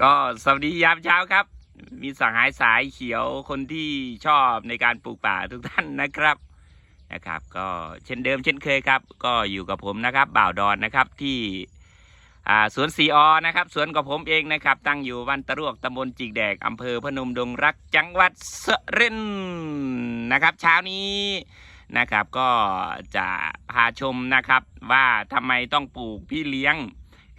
ก็สวัสดียามเช้าครับ มีสหายสายเขียวคนที่ชอบในการปลูกป่าทุกท่านนะครับนะครับ ก็เช่นเดิมเช่นเคยครับ ก็อยู่กับผมนะครับ บ่าวดอนนะครับที่สวนสีออนะครับสวนกับผมเองนะครับ ตั้งอยู่วันตะรวกตำบลจิกแดกอำเภอพนมดงรักจังหวัดสรินนะครับ เช้านี้นะครับก็จะพาชมนะครับว่าทำไมต้องปลูกพี่เลี้ยง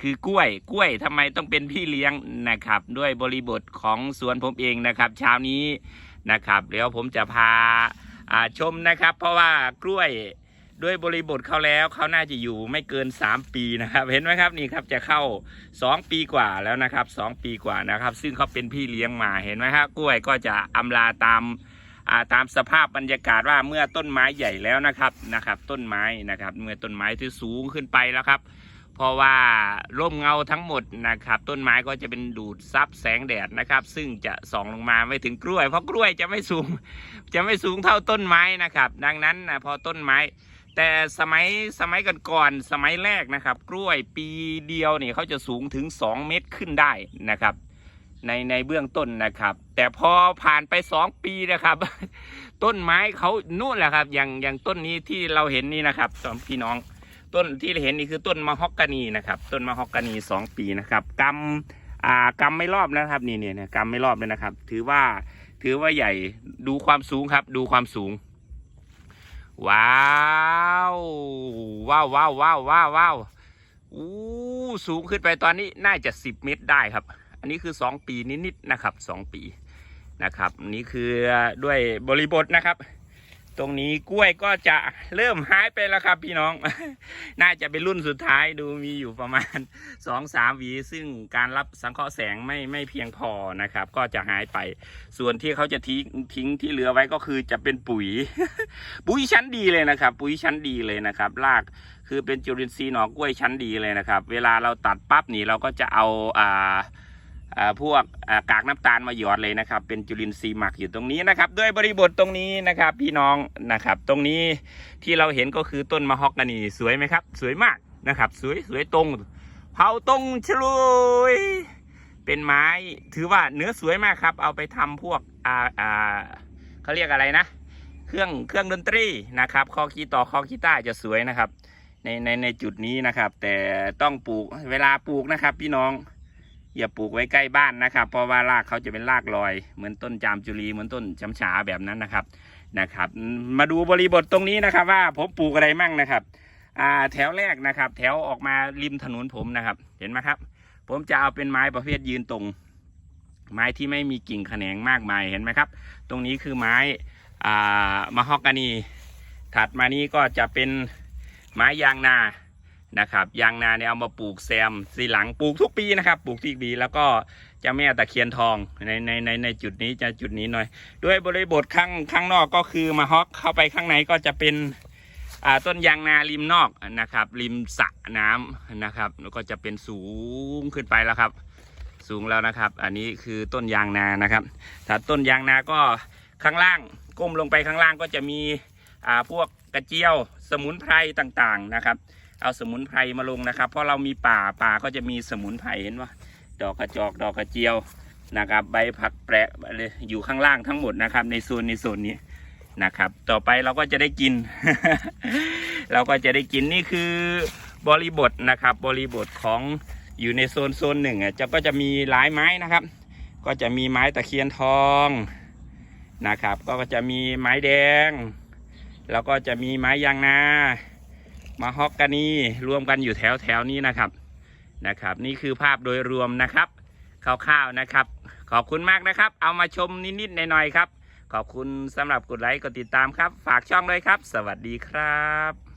คือกล้วยกล้วยทำไมต้องเป็นพี่เลี้ยงนะครับ ด้วยบริบทของสวนผมเองนะครับ เช้านี้นะครับเดี๋ยวผมจะพาชมนะครับ เพราะว่ากล้วยด้วยบริบทเขาแล้วเขาน่าจะอยู่ไม่เกิน 3 ปีนะครับ เห็นไหมครับนี่ครับจะเข้า 2 ปีกว่าแล้วนะครับ 2 ปีกว่านะครับ ซึ่งเขาเป็นพี่เลี้ยงมาเห็นไหมครับกล้วยก็จะอำลาตามาตามสภาพบรรยากาศว่าเมื่อต้นไม้ใหญ่แล้วนะครับนะครับ ต้นไม้นะครับ เมื่อต้นไม้ที่สูงขึ้นไปแล้วครับ เพราะว่าร่มเงาทั้งหมดนะครับ ต้นไม้ก็จะเป็นดูดซับแสงแดดนะครับ ซึ่งจะส่องลงมาไม่ถึงกล้วย เพราะกล้วยจะไม่สูง จะไม่สูงเท่าต้นไม้นะครับ ดังนั้นนะพอต้นไม้ แต่สมัยสมัยก่อนๆสมัยแรกนะครับ กล้วยปีเดียวเนี่ยเขาจะสูงถึง 2 เมตรขึ้นได้นะครับ ในในเบื้องต้นนะครับ แต่พอผ่านไป 2 ปีนะครับ ต้นไม้เขานู่นแหละครับ อย่างอย่างต้นนี้ที่เราเห็นนี่นะครับสองพี่น้อง ต้นที่เราเห็นนี่คือต้นมะฮอกกานีนะครับ ต้นมะฮอกกานีสองปีนะครับกำอ่ากำไม่รอบนะครับนี่เนี่ยเนี่ยกำไม่รอบเลยนะครับ ถือว่าถือว่าใหญ่ดูความสูงครับ ดูความสูง ว้าวว้าวว้าวว้าวว้าวว้าวอู้สูงขึ้นไปตอนนี้น่าจะสิบเมตรได้ครับ อันนี้คือสองปีนิดๆนะครับสองปีนะครับนี่คือด้วยบริบทนะครับ ตรงนี้กล้วยก็จะเริ่มหายไปแล้วครับพี่น้อง น่าจะเป็นรุ่นสุดท้ายดูมีอยู่ประมาณ2องสามหวี ซึ่งการรับสังเคราะห์แสงไม่ไม่เพียงพอนะครับ ก็จะหายไป ส่วนที่เขาจะทิ้งทิ้งที่เหลือไว้ก็คือจะเป็นปุ๋ย ปุ๋ยชั้นดีเลยนะครับ ปุ๋ยชั้นดีเลยนะครับรากคือเป็นจุลินทรีย์หนอกล้วยชั้นดีเลยนะครับ เวลาเราตัดปั๊บนี่เราก็จะเอาอ่า พวกกากน้ำตาลมาหยอดเลยนะครับ เป็นจุลินทรีย์หมักอยู่ตรงนี้นะครับ ด้วยบริบทตรงนี้นะครับ พี่น้องนะครับ ตรงนี้ที่เราเห็นก็คือต้นมะฮอกกานีสวยไหมครับ สวยมากนะครับ สวยสวยตรงเผาตรงฉลุยเป็นไม้ถือว่าเนื้อสวยมากครับ เอาไปทำพวกอ่าอ่าเขาเรียกอะไรนะ เครื่องเครื่องดนตรีนะครับคอกีต่อคอกีตาจะสวยนะครับ ในในในจุดนี้นะครับ แต่ต้องปลูกเวลาปลูกนะครับ พี่น้อง อย่าปลูกไว้ใกล้บ้านนะครับ เพราะว่ารากเขาจะเป็นรากลอย เหมือนต้นจามจุลีเหมือนต้นจำฉาแบบนั้นนะครับนะครับ มาดูบริบทตรงนี้นะครับ ว่าผมปลูกอะไรมั่งนะครับอ่าแถวแรกนะครับ แถวออกมาริมถนนผมนะครับ เห็นไหมครับ ผมจะเอาเป็นไม้ประเภทยืนตรง ไม้ที่ไม่มีกิ่งแขนงมากมายเห็นไหมครับ ตรงนี้คือไม้อ่ามะฮอกกานี ถัดมานี้ก็จะเป็นไม้ยางนา นะครับยางนาเนี่ยเอามาปลูกแซมสีหลังปลูกทุกปีนะครับ ปลูกทุกปีแล้วก็จะแม่ตะเคียนทองในในในในจุดนี้จะจุดนี้หน่อย ด้วยบริบทข้างข้างนอกก็คือมาฮอกเข้าไปข้างในก็จะเป็นต้นยางนาริมนอกนะครับ ริมสระน้ำนะครับแล้วก็จะเป็นสูงขึ้นไปแล้วครับ สูงแล้วนะครับ อันนี้คือต้นยางนานะครับถ้าต้นยางนาก็ข้างล่างก้มลงไปข้างล่างก็จะมีพวกกระเจียวสมุนไพรต่างๆนะครับ เอาสมุนไพรมาลงนะครับ เพราะเรามีป่าป่าก็จะมีสมุนไพรเห็นว่าดอกกระจอกดอกกระเจียวนะครับ ใบผักแปะเลยอยู่ข้างล่างทั้งหมดนะครับ ในโซนในโซนนี้นะครับ ต่อไปเราก็จะได้กิน เราก็จะได้กินนี่คือบริบทนะครับ บริบทของอยู่ในโซนโซนหนึ่งอะจะก็จะมีหลายไม้นะครับ ก็จะมีไม้ตะเคียนทองนะครับ ก็จะมีไม้แดง แล้วก็จะมีไม้ยางนา มาฮอกกานีรวมกันอยู่แถวแถวนี้นะครับนะครับ นี่คือภาพโดยรวมนะครับคร่าวๆนะครับ ขอบคุณมากนะครับ เอามาชมนิดๆหน่อยๆครับ ขอบคุณสำหรับกดไลค์กดติดตามครับ ฝากช่องด้วยครับ สวัสดีครับ